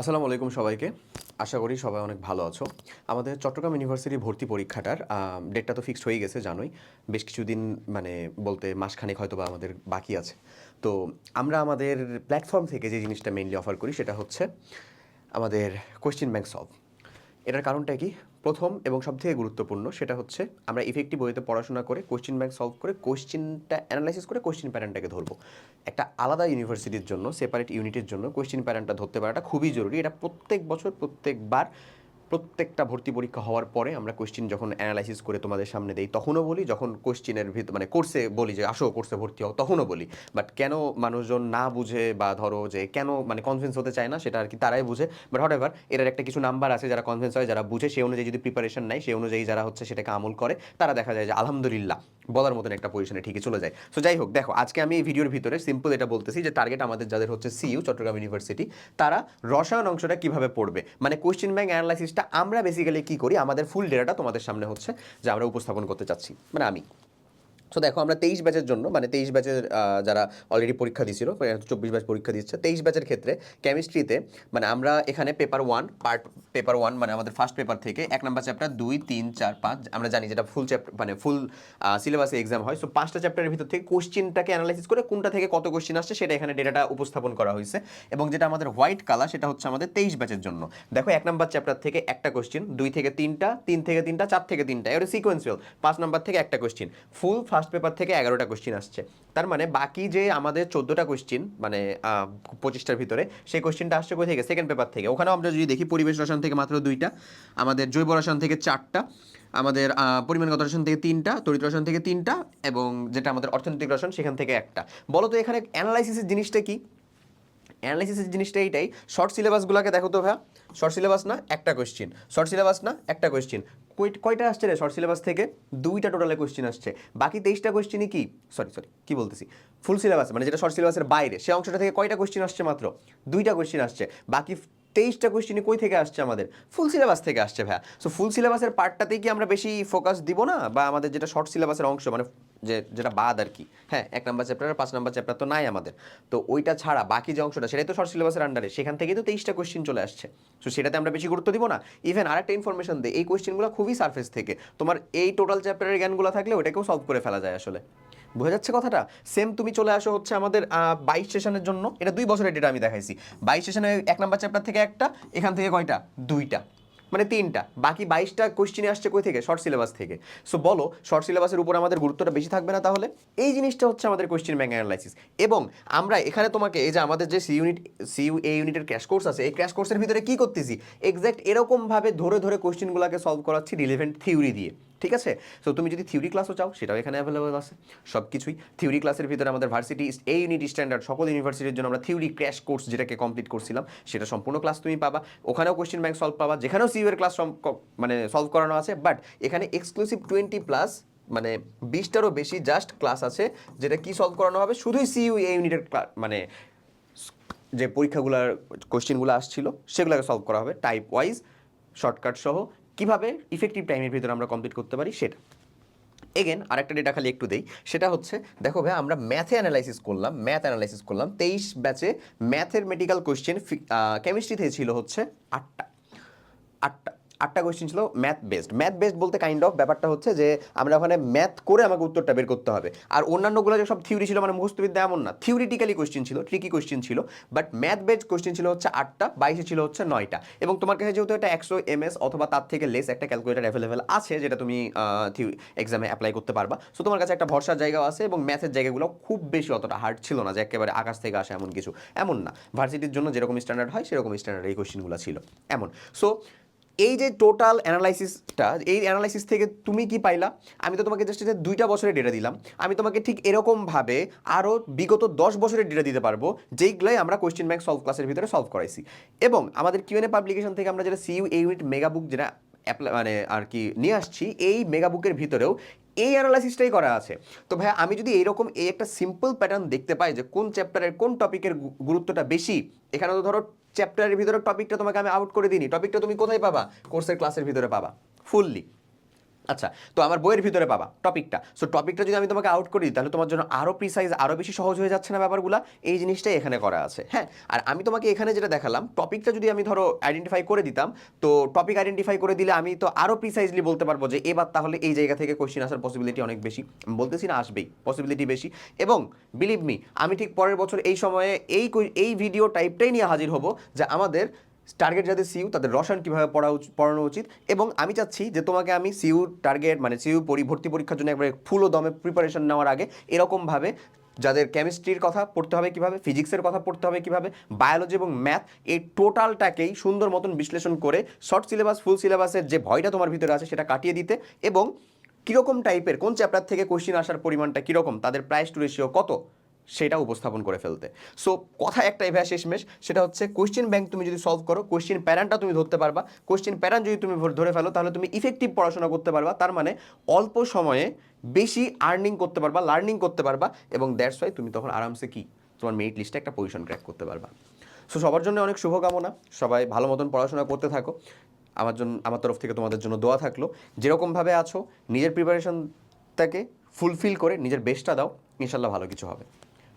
আসসালামু আলাইকুম সবাইকে। আশা করি সবাই অনেক ভালো আছো। আমাদের চট্টগ্রাম ইউনিভার্সিটি ভর্তি পরীক্ষাটার ডেটটা তো ফিক্সড হয়ে গেছে, জানোই। বেশ কিছুদিন মানে বলতে মাসখানেক হয়তো বা আমাদের বাকি আছে। তো আমরা আমাদের প্ল্যাটফর্ম থেকে যে জিনিসটা মেইনলি অফার করি, সেটা হচ্ছে আমাদের কোয়েশ্চেন ব্যাংক সলভ এটার কারণটা কি? প্রথম এবং সবথেকে গুরুত্বপূর্ণ সেটা হচ্ছে আমরা ইফেক্টিভ ওয়েতে পড়াশোনা করে কোশ্চিন ব্যাংক সলভ করে কোশ্চিনটা অ্যানালাইসিস করে কোশ্চিন প্যাটার্নটাকে ধরবো। একটা আলাদা ইউনিভার্সিটির জন্য সেপারেট ইউনিটের জন্য কোশ্চিন প্যাটার্নটা ধরতে পারাটা খুবই জরুরি। এটা প্রত্যেক বছর প্রত্যেকবার প্রত্যেকটা ভর্তি পরীক্ষা হওয়ার পরে আমরা কোশ্চেন যখন অ্যানালাইসিস করে তোমাদের সামনে দেই, তখনও বলি, যখন কোশ্চেনের ভিত মানে কোর্সে বলি যে, আসো কোর্সে ভর্তি হও, তখনও বলি। বাট কেন মানুষজন না বুঝে বা ধরো যে, কেন মানে কনফিডেন্স হতে চায় না, সেটা আর কি তারাই বুঝে। বাট হট এভার এটার একটা কিছু নাম্বার আছে যারা কনফিডেন্স হয়, যারা বুঝে সেই অনুযায়ী যদি প্রিপারেশন নেয় সেই অনুযায়ী যারা হচ্ছে সেটাকে আমল করে, তারা দেখা যায় যে, আলহামদুলিল্লাহ। বলার মতন একটা পজিশনে ঠিকই চলে যায়। সো যাই হোক, দেখো, আজকে আমি এই ভিডিওর ভিতরে সিম্পল এটা বলতেছি যে টার্গেট আমাদের যাদের হচ্ছে সিইউ চট্টগ্রাম ইউনিভার্সিটি তারা রসায়ন অংশটা কীভাবে পড়বে? মানে কোশ্চেন ব্যাংক অ্যানালাইসিসটা আমরা বেসিক্যালি কি করি? আমাদের ফুল ডেটাটা তোমাদের সামনে হচ্ছে যে আমরা উপস্থাপন করতে চাচ্ছি। মানে আমি। সো দেখো, আমরা তেইশ ব্যাচের জন্য মানে তেইশ ব্যাচের যারা অলরেডি পরীক্ষা দিয়েছিল চব্বিশ ব্যাচ পরীক্ষা দিচ্ছে, তেইশ ব্যাচের ক্ষেত্রে কেমিস্ট্রিতে মানে আমরা এখানে paper one part paper one মানে আমাদের ফার্স্ট পেপার থেকে এক নম্বর চ্যাপ্টার দুই, তিন, চার, পাঁচ, আমরা জানি যেটা ফুল চ্যাপ্টার মানে ফুল সিলেবাসে এক্সাম হয়। সো পাঁচটা চ্যাপ্টারের ভিতর থেকে কোশ্চিনটাকে অ্যানালাইসিস করে কোনটা থেকে কত কোশ্চিন আসছে, সেটা এখানে ডেটাটা উপস্থাপন করা হয়েছে। এবং যেটা আমাদের হোয়াইট কালার সেটা হচ্ছে আমাদের তেইশ ব্যাচের জন্য। দেখো, এক নাম্বার চ্যাপ্টার থেকে একটা কোশ্চিন দুই থেকে তিনটা, তিন থেকে তিনটা, চার থেকে তিনটা, এবারে সিকোয়েন্সিয়াল পাঁচ নাম্বার থেকে একটা কোশ্চিন ফুল ফার্স্ট পেপার থেকে এগারোটা কোশ্চিন আসছে। তার মানে বাকি যে আমাদের চোদ্দোটা কোশ্চিন মানে পঁচিশটার ভিতরে, সেই কোশ্চিনটা আসছে কোথা থেকে? সেকেন্ড পেপার থেকে। ওখানেও আমরা যদি দেখি পরিবেশ রসায়ন থেকে মাত্র দুইটা, আমাদের জৈব রসায়ন থেকে চারটা, আমাদের পরিমাণগত রসায়ন থেকে তিনটা, তড়িৎ রসায়ন থেকে তিনটা, এবং যেটা আমাদের অর্থনৈতিক রসায়ন, সেখান থেকে একটা। বলো তো এখানে অ্যানালাইসিসের জিনিসটা কি? অ্যানালাইসিসের জিনিসটা এইটাই শর্ট সিলেবাসগুলোকে দেখো তো ভাইয়া। শর্ট সিলেবাস না, একটা কোয়েশ্চিন শর্ট সিলেবাস না, একটা কোয়েশ্চিন কয়টা আসছে রে শর্ট সিলেবাস থেকে? দুইটা টোটালে কোয়েশ্চেন আসছে। বাকি তেইশটা কোয়েশ্চেনই কি? সরি সরি কি বলতেছি? ফুল সিলেবাস মানে যেটা শর্ট সিলেবাসের বাইরে, সে অংশটা থেকে কয়টা কোয়েশ্চিন আসছে মাত্র? দুইটা কোয়েশ্চিন আসছে। বাকি তেইশটা কোয়েশ্চিনই কই থেকে আসছে আমাদের? ফুল সিলেবাস থেকে আসছে ভাইয়া। সো ফুল সিলেবাসের পার্টটাতেই কি আমরা বেশি ফোকাস দিব না? বা আমাদের যেটা শর্ট সিলেবাসের অংশ মানে যে, যেটা বাদ আর কি। হ্যাঁ এক নাম্বার চ্যাপ্টার আর পাঁচ নাম্বার চ্যাপ্টার তো নাই আমাদের। তো ওইটা ছাড়া বাকি যে অংশটা, সেটাই তো শর্ট সিলেবাসের আন্ডারে সেখান থেকেই তো তেইশটা কোয়েশ্চিন চলে আসছে। সো সেটাতে আমরা বেশি গুরুত্ব দিব না। ইভেন আরেকটা ইনফরমেশন দেয় এই কোয়েশ্চেনগুলো খুবই সারফেস থেকে। তোমার এই টোটাল চ্যাপ্টারের জ্ঞানগুলো থাকলে ওটাকেও সলভ করে ফেলা যায় আসলে। বোঝা যাচ্ছে কথাটা? সেম তুমি চলে আসো হচ্ছে আমাদের বাইশ সেশনের জন্য। এটা দুই বছরের ডেটা আমি দেখাইছি। বাইশ সেশনে এক নাম্বার চ্যাপ্টার থেকে একটা, এখান থেকে কয়টা? দুইটা। মানে তিনটা। বাকি বাইশটা কোশ্চিনে আসছে কই থেকে? শর্ট সিলেবাস থেকে। সো বলো শর্ট সিলেবাসের উপর আমাদের গুরুত্বটা বেশি থাকবে না তাহলে? এই জিনিসটা হচ্ছে আমাদের কোশ্চিন ব্যাংক অ্যানালাইসিস এবং আমরা এখানে তোমাকে এই যে আমাদের যে C unit C U A ইউনিটের ক্র্যাশ কোর্স আছে, এই ক্র্যাশ কোর্সের ভিতরে কী করতেছি? এক্স্যাক্ট এরকমভাবে ধরে ধরে কোশ্চিনগুলোকে সলভ করাচ্ছি রিলেভেন্ট থিওরি দিয়ে। ঠিক আছে? সো তুমি যদি থিওরি ক্লাসও চাও, সেটাও এখানে অ্যাভেলেবল আছে। সব কিছুই থিওরি ক্লাসের ভিতরে আমাদের ভার্সিটি এই ইউনিট স্ট্যান্ডার্ড সকল ইউনিভার্সিটির জন্য আমরা থিওরি ক্র্যাশ কোর্স যেটাকে কমপ্লিট করছিলাম, সেটা সম্পূর্ণ ক্লাস তুমি পাবা। ওখানেও কোশ্চেন ব্যাংক সলভ পাবা। যেখানেও সিইউ এর ক্লাস মানে সলভ করানো আছে বাট এখানে এক্সক্লুসিভ টোয়েন্টি প্লাস মানে বিশটারও বেশি জাস্ট ক্লাস আছে, যেটা কি সলভ করানো হবে? শুধুই সিইউ এই ইউনিটের মানে যে পরীক্ষাগুলোর কোশ্চেনগুলো আসছিল, সেগুলোকে সলভ করা হবে। টাইপ ওয়াইজ শর্টকাট সহ কীভাবে ইফেক্টিভ টাইমের ভিতরে আমরা কমপ্লিট করতে পারি সেটা। এগেন আরেকটা ডেটা খালি একটু দেই, সেটা হচ্ছে, দেখো ভাই, আমরা ম্যাথে অ্যানালাইসিস করলাম ম্যাথ অ্যানালাইসিস করলাম, তেইশ ব্যাচে ম্যাথের মেডিকেল কোয়েশ্চেন কেমিস্ট্রিতে ছিল হচ্ছে আটটা। আটটা কোয়েশ্চেন ছিল ম্যাথ বেসড ম্যাথ বেসড বলতে কাইন্ড অফ ব্যাপারটা হচ্ছে যে, আমরা ওখানে ম্যাথ করে আমাকে উত্তরটা বের করতে হবে। আর অন্যান্যগুলো যে সব থিওরি ছিল মানে মুখস্থবিদ্যা এমন না। থিওরিটিক্যালি কোয়েশ্চেন ছিল ট্রিকি কোয়েশ্চেন ছিল বাট ম্যাথ বেসড কোয়েশ্চেন ছিল হচ্ছে আটটা, বাইশে ছিল হচ্ছে নয়টা। এবং তোমার কাছে যেহেতু এটা একশো এমএস অথবা তার থেকে লেস একটা ক্যালকুলেটার অ্যাভেলেবেল আছে, যেটা তুমি এক্সামে অ্যাপ্লাই করতে পারবা। সো তোমার কাছে একটা ভরসার জায়গাও আছে এবং ম্যাথের জায়গাগুলো খুব বেশি অতটা হার্ড ছিল না যে একেবারে আকাশ থেকে আসে এমন কিছু। এমন না। ভার্সিটির জন্য যেরকম স্ট্যান্ডার্ড হয়, সেরকম স্ট্যান্ডার্ড এই কোয়েশ্চেনগুলো ছিল। এমন। সো এই যে টোটাল অ্যানালাইসিসটা এই অ্যানালাইসিস থেকে তুমি কি পাইলা? আমি তো তোমাকে জাস্ট দুইটা বছরের ডেটা দিলাম। আমি তোমাকে ঠিক এরকমভাবে আরও বিগত দশ বছরের ডেটা দিতে পারব, যেইগুলোই আমরা কোয়েশ্চেন ব্যাংক সলভ ক্লাসের ভিতরে সলভ করাইছি। এবং আমাদের কিউএনএ পাবলিকেশন থেকে আমরা যেটা সিইউ এই ইউনিট মেগা বুক যেটা অ্যাপ্লাই মানে আর কি নিয়ে আসছি, এই মেগা বুকের ভিতরেও এই অ্যানালাইসিসটাই করা আছে। তো ভাই আমি যদি এইরকম এই একটা সিম্পল প্যাটার্ন দেখতে পাই যে কোন চ্যাপ্টারের কোন টপিকের গুরুত্বটা বেশি এখানে তো ধরো চ্যাপ্টারের ভিতরে টপিকটা তোমাকে আমি আউট করে দিইনি। টপিকটা তুমি কোথায় পাবা? কোর্সের ক্লাসের ভিতরে পাবা। ফুললি আচ্ছা তো আমার বইয়ের ভিতরে পাবা টপিকটা। সো টপিকটা যদি আমি তোমাকে আউট করি, তাহলে তোমার জন্য আরও প্রিসাইজ আরও বেশি সহজ হয়ে যাচ্ছে না ব্যাপারগুলো? এই জিনিসটাই এখানে করা আছে। হ্যাঁ আর আমি তোমাকে এখানে যেটা দেখালাম, টপিকটা যদি আমি ধরো আইডেন্টিফাই করে দিতাম, তো টপিক আইডেন্টিফাই করে দিলে আমি তো আরও প্রিসাইজলি বলতে পারব যে, এবার তাহলে এই জায়গা থেকে কোশ্চিন আসার পসিবিলিটি অনেক বেশি। বলতেছি না আসবেই পসিবিলিটি বেশি। এবং বিলিভ মি আমি ঠিক পরের বছর এই সময়ে এই এই ভিডিও টাইপটাই নিয়ে হাজির হব যে আমাদের টার্গেট যাদের সিইউ তাদের রসায়ন কীভাবে পড়া পড়ানো উচিত? এবং আমি চাচ্ছি যে তোমাকে আমি সিইউ টার্গেট মানে সিইউ ভর্তি পরীক্ষার জন্য একবারে ফুল দমে প্রিপারেশন নেওয়ার আগে এরকমভাবে যাদের কেমিস্ট্রির কথা পড়তে হবে কীভাবে ফিজিক্সের কথা পড়তে হবে কীভাবে বায়োলজি এবং ম্যাথ এই টোটালটাকেই সুন্দর মতন বিশ্লেষণ করে শর্ট সিলেবাস ফুল সিলেবাসের যে ভয়টা তোমার ভিতরে আছে সেটা কাটিয়ে দিতে এবং কীরকম টাইপের কোন চ্যাপ্টার থেকে কোশ্চিন আসার পরিমাণটা কীরকম, তাদের প্রাইস টু রেশিও কত? সেটা উপস্থাপন করে ফেলতে। সো কথা একটা এভাবে শেষমেশ, সেটা হচ্ছে কোশ্চেন ব্যাংক তুমি যদি সলভ করো কোশ্চেন প্যারানটা তুমি ধরতে পারবা। কোশ্চেন প্যারান যদি তুমি ধরে ফেলো, তাহলে তুমি ইফেক্টিভ পড়াশোনা করতে পারবা। তার মানে অল্প সময়ে বেশি আর্নিং করতে পারবা লার্নিং করতে পারবা এবং দ্যাটস ওয়াই তুমি তখন আরামসে কি? তোমার মেরিট লিস্টে একটা পজিশন ক্র্যাক করতে পারবা। সো সবার জন্য অনেক শুভকামনা। সবাই ভালো মতন পড়াশোনা করতে থাকো। আমার জন্য, আমার তরফ থেকে তোমাদের জন্য দোয়া থাকল। যেরকমভাবে আছো, নিজের প্রিপারেশনটাকে ফুলফিল করে নিজের বেস্টটা দাও। ইনশাল্লাহ ভালো কিছু হবে।